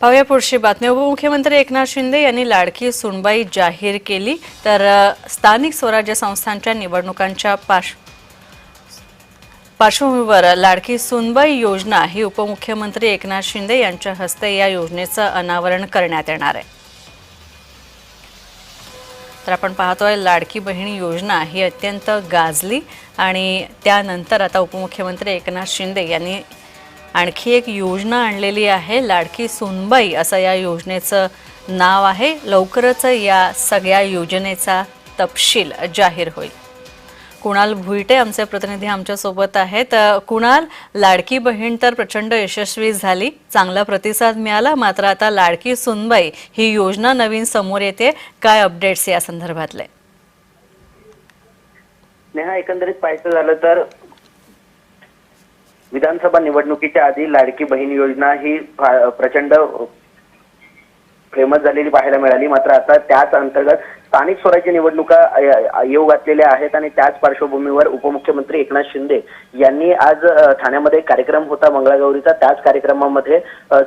पाहूया पुढची बातमी. उपमुख्यमंत्री एकनाथ शिंदे यांनी लाडकी सुनबाई जाहीर केली. तर स्थानिक स्वराज्य संस्थांच्या निवडणुकांच्या पार्श्व पार्श्वभूमीवर लाडकी सुनबाई योजना ही उपमुख्यमंत्री एकनाथ शिंदे यांच्या हस्ते या योजनेचं अनावरण करण्यात येणार आहे. तर आपण पाहतोय लाडकी बहिणी योजना ही अत्यंत गाजली आणि त्यानंतर आता उपमुख्यमंत्री एकनाथ शिंदे यांनी आणखी एक योजना आणलेली आहे लाडकी सुनबाई असं या योजनेचं नाव आहे. लवकरच या सगळ्या योजनेचा तपशील जाहीर होईल. कुणाल भुईटे आमचे प्रतिनिधी आमच्यासोबत आहेत. कुणाल लाडकी बहीण तर प्रचंड यशस्वी झाली चांगला प्रतिसाद मिळाला मात्र आता लाडकी सुनबाई ही योजना नवीन समोर येते. काय अपडेट्स या संदर्भातले? नेहा एकंदरीत पाहायचं झालं तर विधानसभा निवडणुकीच्या आधी लाडकी बहीण योजना ही प्रचंड फेमस झालेली पाहायला मिळाली. मात्र आता त्याच अंतर्गत स्थानिक स्वराज्य निवडणुका येऊ घातलेल्या आहेत आणि त्याच पार्श्वभूमीवर उपमुख्यमंत्री एकनाथ शिंदे यांनी आज ठाण्यामध्ये कार्यक्रम होता मंगळागौरीचा. त्याच कार्यक्रमामध्ये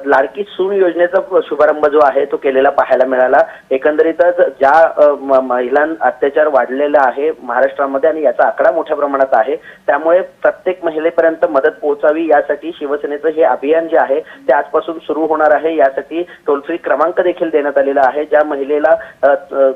लाडकी सून योजनेचा शुभारंभ जो आहे तो केलेला पाहायला मिळाला. एकंदरीतच ज्या महिला महिलां अत्याचार वाढलेला आहे महाराष्ट्रामध्ये आणि याचा आकडा मोठ्या प्रमाणात आहे त्यामुळे प्रत्येक महिलेपर्यंत मदत पोहोचावी यासाठी शिवसेनेचं हे अभियान जे आहे ते आजपासून सुरू होणार आहे. यासाठी टोल फ्री क्रमांक देखील देण्यात आलेला आहे. ज्या महिलेला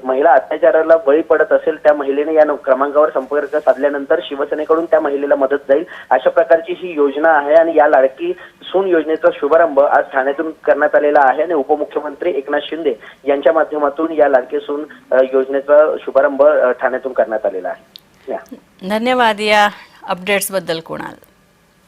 महिला अत्याचाराला बळी पडत असेल त्या महिलेने या क्रमांकावर संपर्क साधल्यानंतर शिवसेनेकडून त्या महिलेला मदत जाईल. अशा प्रकारची ही योजना आहे आणि या लाडकी सून योजनेचा शुभारंभ आज ठाण्यातून करण्यात आलेला आहे आणि उपमुख्यमंत्री एकनाथ शिंदे यांच्या माध्यमातून या लाडकी सून योजनेचा शुभारंभ ठाण्यातून करण्यात आलेला आहे. या. धन्यवाद. या अपडेट्सबद्दल कुणाल?